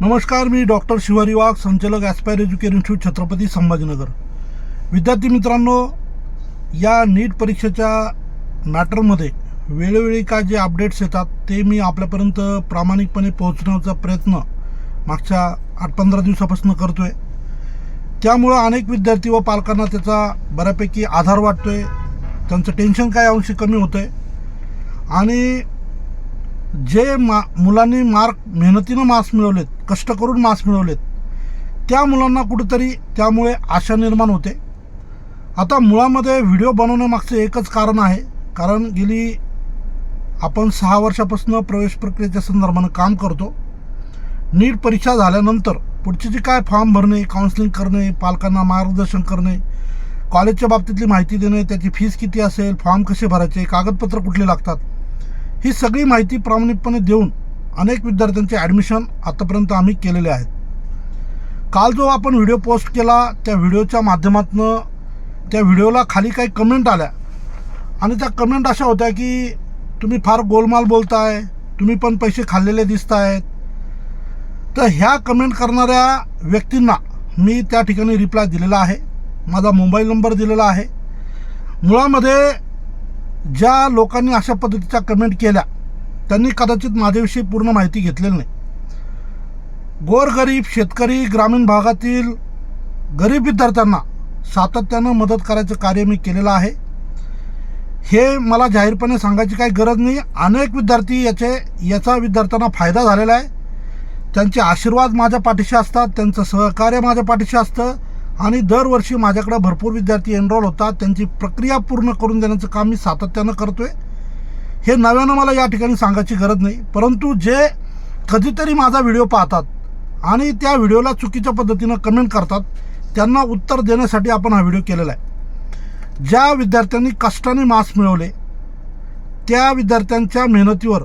नमस्कार मी डॉक्टर शिवारी वाघ संचालक aspire education institute Chhatrapati Sambhajinagar. विद्यार्थी मित्रांनो या नीट परीक्षेच्या मॅटरमध्ये वेळोवेळी काय जे अपडेट्स येतात ते मी आपल्यापर्यंत प्रामाणिकपणे पोहोचण्याचा प्रयत्न मागच्या आठ पंधरा दिवसापासून करतो आहे त्यामुळं अनेक विद्यार्थी व पालकांना त्याचा बऱ्यापैकी आधार वाटतो आहे त्यांचं टेन्शन काय अंशी कमी होतं आहे आणि जे मा मुलांनी मार्क मेहनतीनं मार्क्स मिळवलेत कष्ट करून मार्क्स मिळवलेत. त्या मुलांना कुठेतरी त्यामुळे आशा निर्माण होते. आता मुळामध्ये व्हिडिओ बनवण्यामागचं एकच कारण आहे. कारण गेली आपण सहा वर्षापासून प्रवेश प्रक्रियेच्या संदर्भानं काम करतो. नीट परीक्षा झाल्यानंतर पुढची जी काय फॉर्म भरणे काउन्सिलिंग करणे पालकांना मार्गदर्शन करणे कॉलेजच्या बाबतीतली माहिती देणे त्याची फीस किती असेल फॉर्म कसे भरायचे कागदपत्र कुठले लागतात ही सगळी माहिती प्रामाणिकपणे देऊन अनेक विद्यार्थ्यांचे ॲडमिशन आतापर्यंत आम्ही केलेले आहेत. काल जो आपण व्हिडिओ पोस्ट केला त्या व्हिडिओच्या माध्यमातून त्या व्हिडिओला खाली काही कमेंट आल्या. आणि त्या कमेंट अशा होत्या की तुम्ही फार गोलमाल बोलताय तुम्ही पण पैसे खाल्लेले दिसत आहेत तर ह्या कमेंट करणाऱ्या व्यक्तींना मी त्या ठिकाणी रिप्लाय दिलेला आहे. माझा मोबाईल नंबर दिलेला आहे. मुळामध्ये ज्या लोकांनी अशा पद्धतीच्या कमेंट केल्या त्यांनी कदाचित माझ्याविषयी पूर्ण माहिती घेतलेली नाही. गोरगरीब शेतकरी ग्रामीण भागातील गरीब विद्यार्थ्यांना सातत्यानं मदत करायचं कार्य मी केलेलं आहे. हे मला जाहीरपणे सांगायची काही गरज नाही. अनेक विद्यार्थी याचे याचा विद्यार्थ्यांना फायदा झालेला आहे. त्यांचे आशीर्वाद माझ्या पाठीशी असतात. त्यांचं सहकार्य माझ्या पाठीशी असतं. आणि दरवर्षी माझ्याकडे भरपूर विद्यार्थी एनरोल होतात. त्यांची प्रक्रिया पूर्ण करून देण्याचं काम मी सातत्यानं करतो आहे हे नव्यानं मला या ठिकाणी सांगायची गरज नाही. परंतु जे कधीतरी माझा व्हिडिओ पाहतात आणि त्या व्हिडिओला चुकीच्या पद्धतीनं कमेंट करतात त्यांना उत्तर देण्यासाठी आपण हा व्हिडिओ केलेला आहे. ज्या विद्यार्थ्यांनी कष्टाने मार्क्स मिळवले त्या विद्यार्थ्यांच्या मेहनतीवर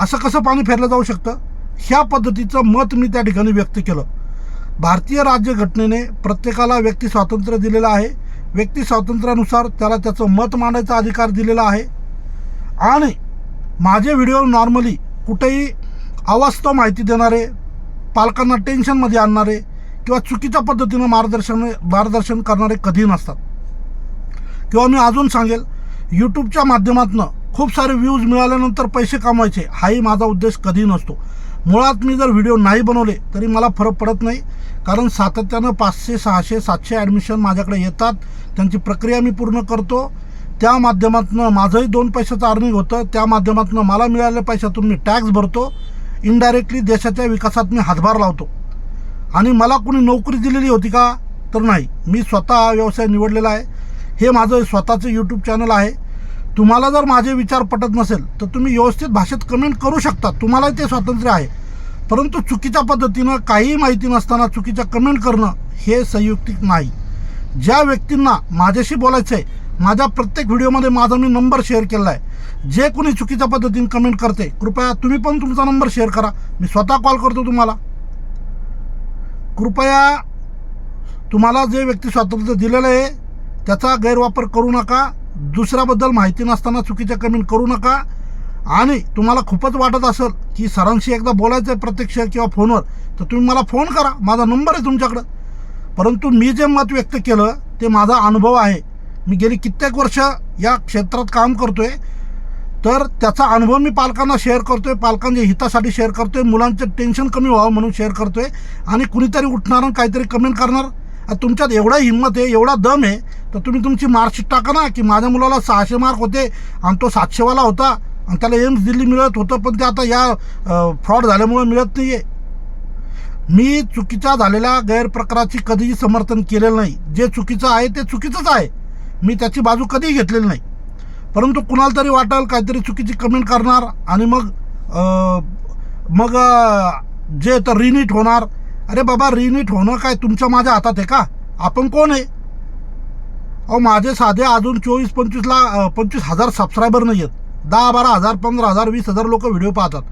असं कसं पाणी फेरलं जाऊ शकतं? ह्या पद्धतीचं मत मी त्या ठिकाणी व्यक्त केलं. भारतीय राज्यघटनेने प्रत्येकाला व्यक्ती स्वातंत्र्य दिलेलं आहे. व्यक्ती स्वातंत्र्यानुसार त्याला त्याचं मत मांडायचा अधिकार दिलेला आहे. आणि माझे व्हिडिओ नॉर्मली कुठेही अवास्तव माहिती देणारे पालकांना टेन्शनमध्ये आणणारे किंवा चुकीच्या पद्धतीनं मार्गदर्शन मार्गदर्शन करणारे कधी नसतात. किंवा मी अजून सांगेल यूट्यूबच्या माध्यमातून खूप सारे व्ह्यूज मिळाल्यानंतर पैसे कमवायचे हाही माझा उद्देश कधी नसतो. मुळात मी जर व्हिडिओ नाही बनवले तरी मला फरक पडत नाही. कारण सातत्यानं पाचशे सहाशे सातशे ॲडमिशन माझ्याकडे येतात. त्यांची प्रक्रिया मी पूर्ण करतो. त्या माध्यमातून माझंही दोन पैशाचं अर्निंग होतं. त्या माध्यमातून मला मिळालेल्या पैशातून मी टॅक्स भरतो. इनडायरेक्टली देशाच्या विकासात मी हातभार लावतो. आणि मला कोणी नोकरी दिलेली होती का? तर नाही. मी स्वतः हा व्यवसाय निवडलेला आहे. हे माझं स्वतःचं यूट्यूब चॅनल आहे. तुम्हाला जर माझे विचार पटत नसेल तर तुम्ही व्यवस्थित भाषेत कमेंट करू शकता. तुम्हालाही ते स्वातंत्र्य आहे. परंतु चुकीच्या पद्धतीनं काहीही माहिती नसताना चुकीच्या कमेंट करणं हे संयुक्तिक नाही. ज्या व्यक्तींना माझ्याशी बोलायचं आहे माझ्या प्रत्येक व्हिडिओमध्ये माझा मी नंबर शेअर केला आहे जे कोणी चुकीच्या पद्धतीने कमेंट करते कृपया तुम्ही पण तुमचा नंबर शेअर करा. मी स्वतः कॉल करतो तुम्हाला. कृपया तुम्हाला जे व्यक्ती स्वातंत्र्य दिलेलं आहे त्याचा गैरवापर करू नका. दुसऱ्याबद्दल माहिती नसताना चुकीच्या कमेंट करू नका. आणि तुम्हाला खूपच वाटत असेल की सरांशी एकदा बोलायचं आहे प्रत्यक्ष किंवा फोनवर तर तुम्ही मला फोन करा. माझा नंबर आहे तुमच्याकडं. परंतु मी जे मत व्यक्त केलं ते माझा अनुभव आहे. मी गेली कित्येक वर्ष या क्षेत्रात काम करतोय. तर त्याचा अनुभव मी पालकांना शेअर करतोय. पालकांच्या हितासाठी शेअर करतोय. मुलांचं टेन्शन कमी व्हावं म्हणून शेअर करतोय. आणि कुणीतरी उठणार आणि काहीतरी कमेंट करणार. तुमच्यात एवढा हिंमत आहे एवढा दम आहे तर तुम्ही तुमची मार्कशीट टाका ना की माझ्या मुलाला सहाशे मार्क होते आणि तो सातशेवाला होता आणि त्याला एम्स दिल्ली मिळत होतं पण ते आता या फ्रॉड झाल्यामुळे मिळत नाही आहे मी चुकीच्या झालेल्या गैरप्रकाराची कधीही समर्थन केलेलं नाही. जे चुकीचं आहे ते चुकीचंच आहे. मी त्याची बाजू कधीही घेतलेली नाही. परंतु कुणाला तरी वाटेल काहीतरी चुकीची कमेंट करणार आणि मग मग जे तर रिनीट होणार अरे बाबा रिनीट होणं काय तुमच्या माझ्या हातात आहे का? आपण कोण आहे? अहो माझे साधे अजून चोवीस पंचवीस ला पंचवीस हजार सबस्क्रायबर नाही आहेत. दहा बारा हजार पंधरा हजार वीस हजार लोक व्हिडिओ पाहतात.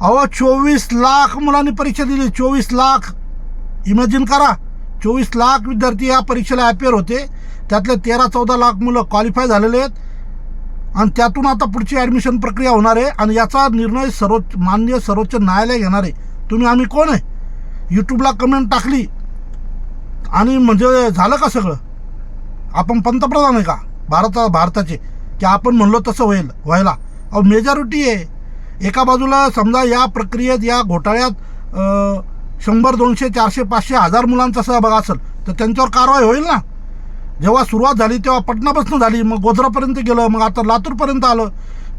अहो चोवीस लाख मुलांनी परीक्षा दिली. चोवीस लाख. इमॅजिन करा. चोवीस लाख विद्यार्थी या परीक्षेला अपेअर होते. त्यातले तेरा चौदा लाख मुलं क्वालिफाय झालेले आहेत. आणि त्यातून आता पुढची ॲडमिशन प्रक्रिया होणार आहे आणि याचा निर्णय सर्वोच्च माननीय सर्वोच्च न्यायालय घेणार आहे. तुम्ही आम्ही कोण आहे? यूट्यूबला कमेंट टाकली. आणि म्हणजे झालं का सगळं? आपण पंतप्रधान आहे का? भारता भारताचे. की आपण म्हणलो तसं होईल व्हायला. अहो मेजॉरिटी आहे. एका बाजूला समजा या प्रक्रियेत या घोटाळ्यात शंभर दोनशे चारशे पाचशे हजार मुलांचा सहभाग असेल तर त्यांच्यावर कारवाई होईल ना? जेव्हा सुरुवात झाली तेव्हा पटनापासून झाली मग गोधरापर्यंत गेलं मग आता लातूरपर्यंत आलं.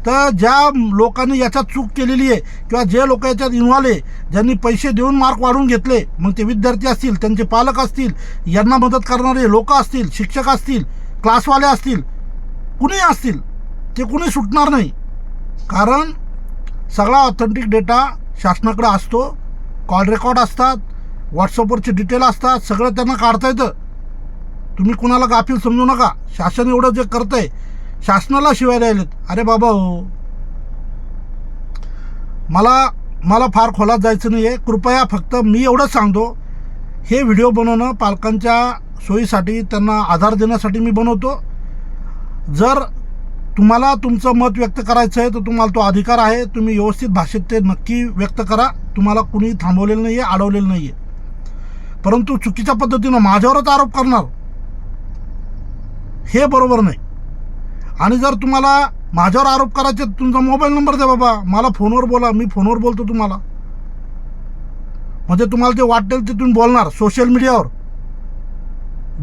तर ज्या लोकांनी याच्यात चूक केलेली आहे किंवा जे लोक याच्यात इन्व्हॉल्व आहे ज्यांनी पैसे देऊन मार्क वाढवून घेतले मग ते विद्यार्थी असतील त्यांचे पालक असतील यांना मदत करणारे लोक असतील शिक्षक असतील क्लासवाले असतील कुणी असतील ते कुणी सुटणार नाही. कारण सगळा ऑथेंटिक डेटा शासनाकडे असतो. कॉल रेकॉर्ड असतात व्हॉट्सअपवरचे डिटेल असतात सगळं त्यांना काढता येतं. तुम्ही कुणाला गाफील समजू नका. शासन एवढं जे करतंय शासनाला शिवाय द्यायलेत अरे बाबा हो. मला मला फार खोलात जायचं नाही आहे कृपया फक्त मी एवढंच सांगतो. हे व्हिडिओ बनवणं पालकांच्या सोयीसाठी त्यांना आधार देण्यासाठी मी बनवतो. जर तुम्हाला तुमचं मत व्यक्त करायचं आहे तर तुम्हाला तो अधिकार आहे. तुम्ही व्यवस्थित भाषेत ते नक्की व्यक्त करा. तुम्हाला कुणी थांबवलेलं नाही आहे अडवलेलं नाही आहे परंतु चुकीच्या पद्धतीनं माझ्यावरच आरोप करणार हे बरोबर नाही. आणि जर तुम्हाला माझ्यावर आरोप करायचे तुमचा मोबाईल नंबर द्या बाबा. मला फोनवर बोला मी फोनवर बोलतो तुम्हाला. म्हणजे तुम्हाला ते वाटेल ते तुम्ही बोलणार सोशल मीडियावर.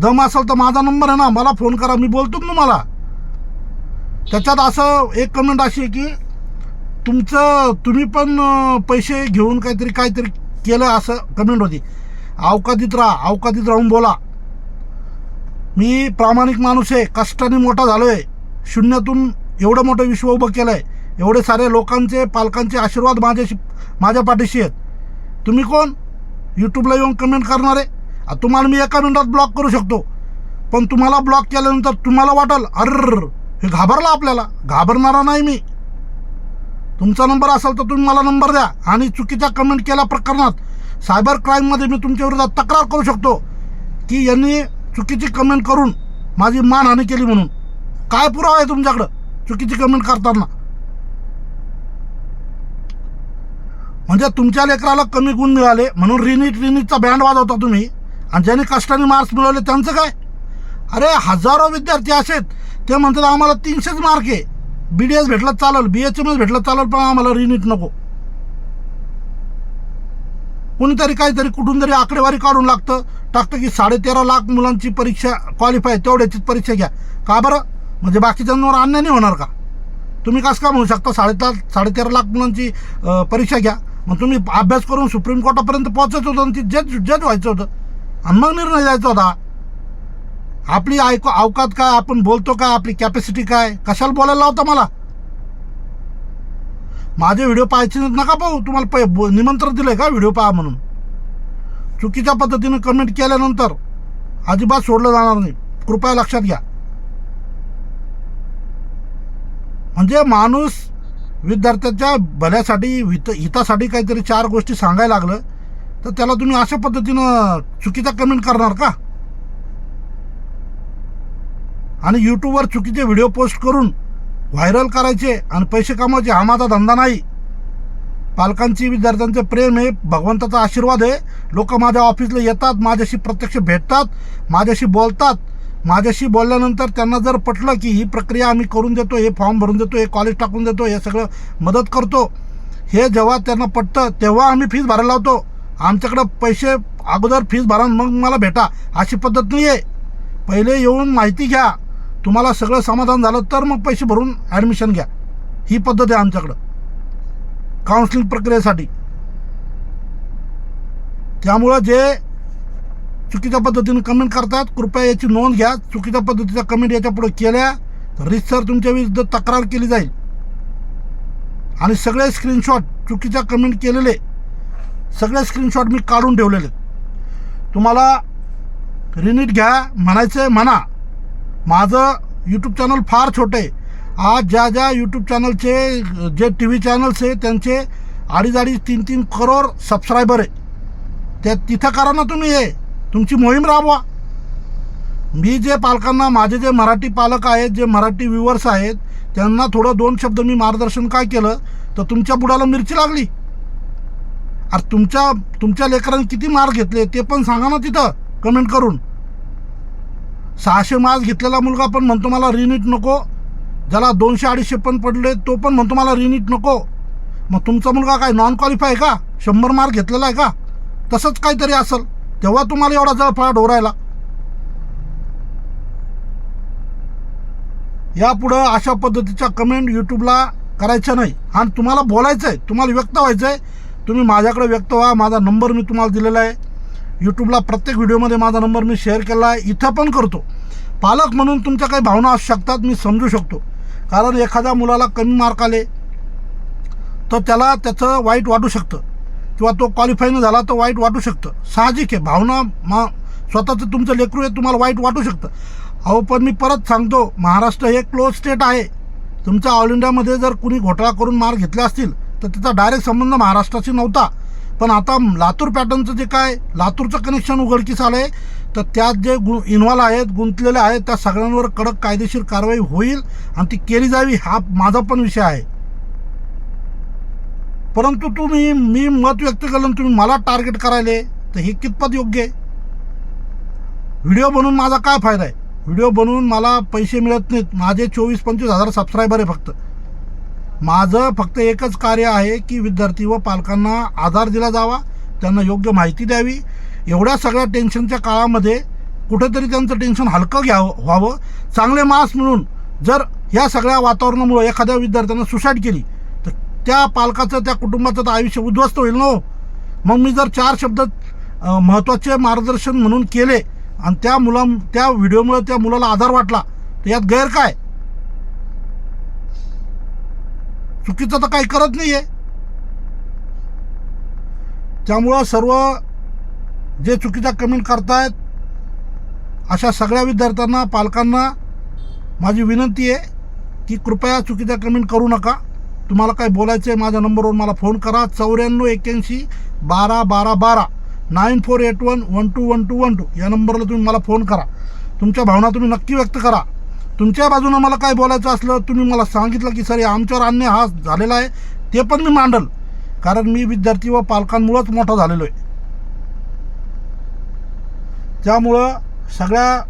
दम असेल तर माझा नंबर आहे ना मला फोन करा मी बोलतो तुम्हाला. त्याच्यात असं एक कमेंट अशी आहे की तुमचं तुम्ही पण पैसे घेऊन काहीतरी काहीतरी केलं असं कमेंट होती. अवकातीत राहा अवकादीत राहून बोला. मी प्रामाणिक माणूस आहे कष्टाने मोठा झालो आहे शून्यातून एवढं मोठं विश्व उभं केलं आहे एवढे सारे लोकांचे पालकांचे आशीर्वाद माझ्याशी माझ्या पाठीशी आहेत. तुम्ही कोण? यूट्यूबला येऊन कमेंट करणार आहे. तुम्हाला मी एका मिनटात ब्लॉक करू शकतो. पण तुम्हाला ब्लॉक केल्यानंतर तुम्हाला वाटेल अर्र हे घाबरला आपल्याला. घाबरणारा नाही मी. तुमचा नंबर असेल तर तुम्ही मला नंबर द्या आणि चुकीच्या कमेंट केल्या प्रकरणात सायबर क्राईममध्ये मी तुमच्या विरोधात तक्रार करू शकतो की यांनी चुकीची कमेंट करून माझी मानहानी केली म्हणून. काय पुरावा आहे तुमच्याकडं चुकीची कमेंट करताना? म्हणजे तुमच्या लेकराला कमी गुण मिळाले म्हणून रिनीट रिनीटचा बँड वाजवता तुम्ही आणि ज्यांनी कष्टाने मार्क्स मिळवले त्यांचं काय? अरे हजारो विद्यार्थी असे आहेत, ते म्हणतात आम्हाला तीनशेच मार्क आहे. बी डी एस भेटलं चालेल बी एच एम एस भेटलं चालेल पण आम्हाला रिनीट नको. कोणीतरी काहीतरी कुठून तरी आकडेवारी काढून लागतं. टाकतं की साडेतेरा लाख मुलांची परीक्षा क्वालिफाय तेवढ्याचीच परीक्षा घ्या. का बरं? म्हणजे बाकीच्यांवर अन्याय नाही होणार का? तुम्ही कसं का म्हणू शकता? साडेतेरा साडेतेरा लाख मुलांची परीक्षा घ्या. मग तुम्ही अभ्यास करून सुप्रीम कोर्टापर्यंत पोहोचायचं होतं आणि ती जज जज व्हायचं होतं. आणि मग निर्णय द्यायचा होता. आपली ऐकू अवकात काय? आपण बोलतो काय? आपली कॅपॅसिटी काय? कशाला बोलायला लावता मला? माझे व्हिडिओ पाहायचे नका पाहू. तुम्हाला पै बो- निमंत्रण दिलंय का व्हिडिओ पहा म्हणून? चुकीच्या पद्धतीनं कमेंट केल्यानंतर अजिबात सोडलं जाणार नाही. कृपया लक्षात घ्या. म्हणजे माणूस विद्यार्थ्याच्या भल्यासाठी हित हितासाठी काहीतरी चार गोष्टी सांगायला लागलं तर त्याला तुम्ही अशा पद्धतीनं चुकीचा कमेंट करणार का? आणि यूट्यूबवर चुकीचे व्हिडिओ पोस्ट करून व्हायरल करायचे आणि पैसे कमवायचे हा माझा धंदा नाही. पालकांची विद्यार्थ्यांचे प्रेम हे भगवंताचा आशीर्वाद आहे. लोक माझ्या ऑफिसला येतात माझ्याशी प्रत्यक्ष भेटतात माझ्याशी बोलतात. माझ्याशी बोलल्यानंतर त्यांना जर पटलं की ही प्रक्रिया आम्ही करून देतो हे फॉर्म भरून देतो हे कॉलेज टाकून देतो हे सगळं मदत करतो. हे जेव्हा त्यांना पटतं तेव्हा आम्ही फीज भरायला लावतो. आमच्याकडं पैसे अगोदर फीज भरा मग मला भेटा अशी पद्धत नाही आहे पहिले येऊन माहिती घ्या. तुम्हाला सगळं समाधान झालं तर मग पैसे भरून ॲडमिशन घ्या. ही पद्धत आहे आमच्याकडं. काउन्सिलिंग प्रक्रियेसाठी. त्यामुळं जे चुकीच्या पद्धतीने कमेंट करतात कृपया याची नोंद घ्या. चुकीच्या पद्धतीच्या कमेंट याच्यापुढे केल्या तर रितसर तुमच्या विरुद्ध तक्रार केली जाईल. आणि सगळे स्क्रीनशॉट चुकीच्या कमेंट केलेले सगळे स्क्रीनशॉट मी काढून ठेवलेले. तुम्हाला रिनीट घ्या. म्हणायचं आहे म्हणा. माझं यूट्यूब चॅनल फार छोटं आहे. आज ज्या ज्या यूट्यूब चॅनलचे जे टी व्ही चॅनल्स आहे त्यांचे अडीच अडीच तीन तीन करोड सबस्क्रायबर आहे. त्या तिथं करा ना तुम्ही हे. तुमची मोहीम राबवा. मी जे पालकांना माझे जे मराठी पालक आहेत जे मराठी व्ह्युअर्स आहेत त्यांना थोडं दोन शब्द मी मार्गदर्शन काय केलं तर तुमच्या बुडाला मिरची लागली. अरे तुमच्या तुमच्या लेकरांनी किती मार्क घेतले ते पण सांगा ना तिथं कमेंट करून. सहाशे मार्क्स घेतलेला मुलगा पण म्हणतो मला रिनीट नको. ज्याला दोनशे अडीचशे पण पडले तो पण म्हणतो मला रिनीट नको. मग तुमचा मुलगा काय नॉन क्वालिफाय का? शंभर मार्क घेतलेला आहे का? तसंच काहीतरी असेल. तेव्हा तुम्हाला एवढा जळफळा ढोरायला यापुढं अशा पद्धतीच्या कमेंट यूट्यूबला करायच्या नाही. आणि तुम्हाला बोलायचं आहे तुम्हाला व्यक्त व्हायचं आहे तुम्ही माझ्याकडे व्यक्त व्हा माझा नंबर मी तुम्हाला दिलेला आहे. यूट्यूबला प्रत्येक व्हिडिओमध्ये माझा नंबर मी शेअर केला आहे. इथं पण करतो. पालक म्हणून तुमच्या काही भावना असू शकतात मी समजू शकतो. कारण एखाद्या मुलाला कमी मार्क आले तर त्याला त्याचं वाईट वाटू शकतं. किंवा तो क्वालिफाय न झाला तर वाईट वाटू शकतं. साहजिक आहे. भावना मा स्वतःचं तुमचं लेकरू आहे तुम्हाला वाईट वाटू शकतं. अहो पण मी परत सांगतो महाराष्ट्र हे क्लोज स्टेट आहे. तुमच्या ऑल इंडियामध्ये जर कुणी घोटाळा करून मार्क घेतले असतील तर त्याचा डायरेक्ट संबंध महाराष्ट्राशी नव्हता. पण आता लातूर पॅटर्नचं जे काय लातूरचं कनेक्शन उघडकीस आलं आहे तर त्यात जे गु इन्व्हॉल्व आहेत गुंतलेले आहेत त्या सगळ्यांवर कडक कायदेशीर कारवाई होईल आणि ती केली जावी हा माझा पण विषय आहे. परंतु तुम्ही मी मत व्यक्त केलं तुम्ही मला टार्गेट करायले तर हे कितपत योग्य आहे? व्हिडिओ बनवून माझा काय फायदा आहे? व्हिडिओ बनवून मला पैसे मिळत नाहीत. माझे चोवीस पंचवीस हजार सबस्क्रायबर आहे फक्त. माझं फक्त एकच कार्य आहे की विद्यार्थी व पालकांना आधार दिला जावा त्यांना योग्य माहिती द्यावी. एवढ्या सगळ्या टेन्शनच्या काळामध्ये कुठेतरी त्यांचं टेन्शन हलकं घ्यावं व्हावं. चांगले मार्क्स मिळून जर या सगळ्या वातावरणामुळे एखाद्या विद्यार्थ्यानं सुसाईड केली तर त्या पालकाचं त्या कुटुंबाचं तर आयुष्य उद्ध्वस्त होईल ना हो. मग मी जर चार शब्द महत्त्वाचे मार्गदर्शन म्हणून केले आणि त्या मुला त्या व्हिडिओमुळे त्या मुलाला आधार वाटला तर यात गैर काय? चुकीचं तर काही करत नाही आहे त्यामुळं सर्व जे चुकीचा कमेंट करतायत अशा सगळ्या विद्यार्थ्यांना पालकांना माझी विनंती आहे की कृपया चुकीचा कमेंट करू नका. तुम्हाला काय बोलायचं आहे माझ्या नंबरवर मला फोन करा. चौऱ्याण्णव एक्याऐंशी बारा बारा बारा nine four eight one one two one two one two या नंबरला तुम्ही मला फोन करा. तुमच्या भावना तुम्ही नक्की व्यक्त करा. तुमच्या बाजूनं मला काय बोलायचं असलं तुम्ही मला सांगितलं की सर आमच्यावर अन्याय हा झालेला आहे. ते पण मी मांडल. कारण मी विद्यार्थी व पालकांमुळंच मोठा झालेलो आहे. त्यामुळं सगळ्या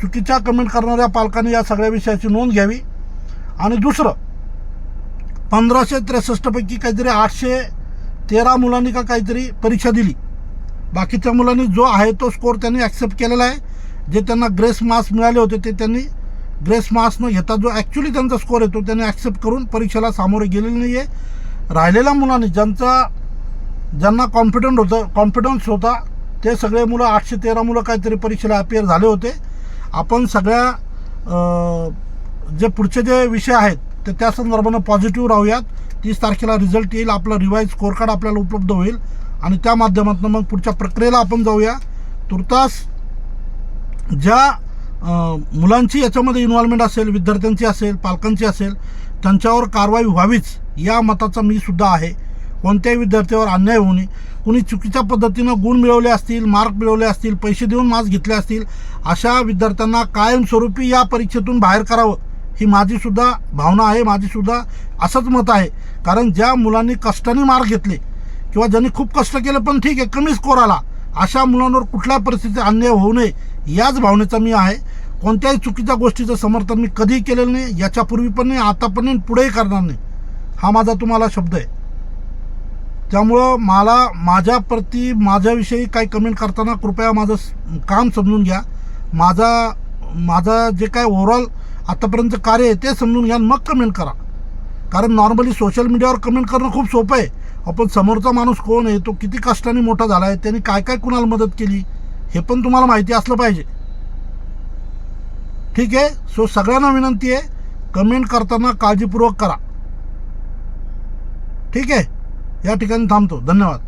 चुकीच्या कमेंट करणाऱ्या पालकांनी या सगळ्या विषयाची नोंद घ्यावी. आणि दुसरं पंधराशे त्रेसष्टपैकी काहीतरी आठशे तेरा मुलांनी का काहीतरी परीक्षा दिली. बाकीच्या मुलांनी जो आहे तो स्कोर त्यांनी ॲक्सेप्ट केलेला आहे. जे त्यांना ग्रेस मार्क्स मिळाले होते ते त्यांनी ग्रेस मार्क्स न घेता जो ॲक्च्युली त्यांचा स्कोर येतो त्यांनी ॲक्सेप्ट करून परीक्षेला सामोरे गेलेले नाही आहे राहिलेल्या मुलांनी ज्यांचा ज्यांना कॉन्फिडंट होतं कॉन्फिडन्स होता ते सगळे मुलं आठशे तेरा मुलं काहीतरी परीक्षेला अपियर झाले होते. आपण सगळ्या जे पुढचे जे विषय आहेत ते त्या संदर्भानं पॉझिटिव्ह राहूयात. तीस तारखेला रिझल्ट येईल आपला रिवाईज स्कोर कार्ड आपल्याला उपलब्ध होईल. आणि त्या माध्यमातून मग पुढच्या प्रक्रियेला आपण जाऊया. तुर्तास ज्या मुलांची याच्यामध्ये इन्व्हॉल्वमेंट असेल विद्यार्थ्यांची असेल पालकांची असेल त्यांच्यावर कारवाई व्हावीच या मताचा मी सुद्धा आहे. कोणत्याही विद्यार्थ्यावर अन्याय होऊ नये. कुणी चुकीच्या पद्धतीनं गुण मिळवले असतील मार्क मिळवले असतील पैसे देऊन मार्क्स घेतले असतील अशा विद्यार्थ्यांना कायमस्वरूपी या परीक्षेतून बाहेर करावं ही माझीसुद्धा भावना आहे माझीसुद्धा असंच मत आहे. कारण ज्या मुलांनी कष्टाने मार्क घेतले किंवा ज्यांनी खूप कष्ट केले पण ठीक आहे कमी स्कोर आला अशा मुलांवर कुठल्या परिस्थितीत अन्याय होऊ नये याच भावनेचा मी आहे. कोणत्याही चुकीच्या गोष्टीचं समर्थन मी कधीही केलेलं नाही याच्यापूर्वी पण नाही आता पण नाही पुढेही करणार नाही. हा माझा तुम्हाला शब्द आहे. त्यामुळं मला माझ्याप्रती माझ्याविषयी काही कमेंट करताना कृपया माझं काम समजून घ्या. माझा माझं जे काय ओव्हरऑल आतापर्यंत कार्य आहे ते समजून घ्या मग कमेंट करा. कारण नॉर्मली सोशल मीडियावर कमेंट करणं खूप सोपं आहे. आपण समोरचा माणूस कोण आहे? तो किती कष्टाने मोठा झाला आहे त्यांनी काय काय कुणाला मदत केली? हे पण तुम्हाला माहिती असलं पाहिजे. ठीक आहे? सो सगळ्यांना विनंती आहे कमेंट करताना काळजीपूर्वक करा. ठीक आहे? या ठिकाणी थांबतो. धन्यवाद.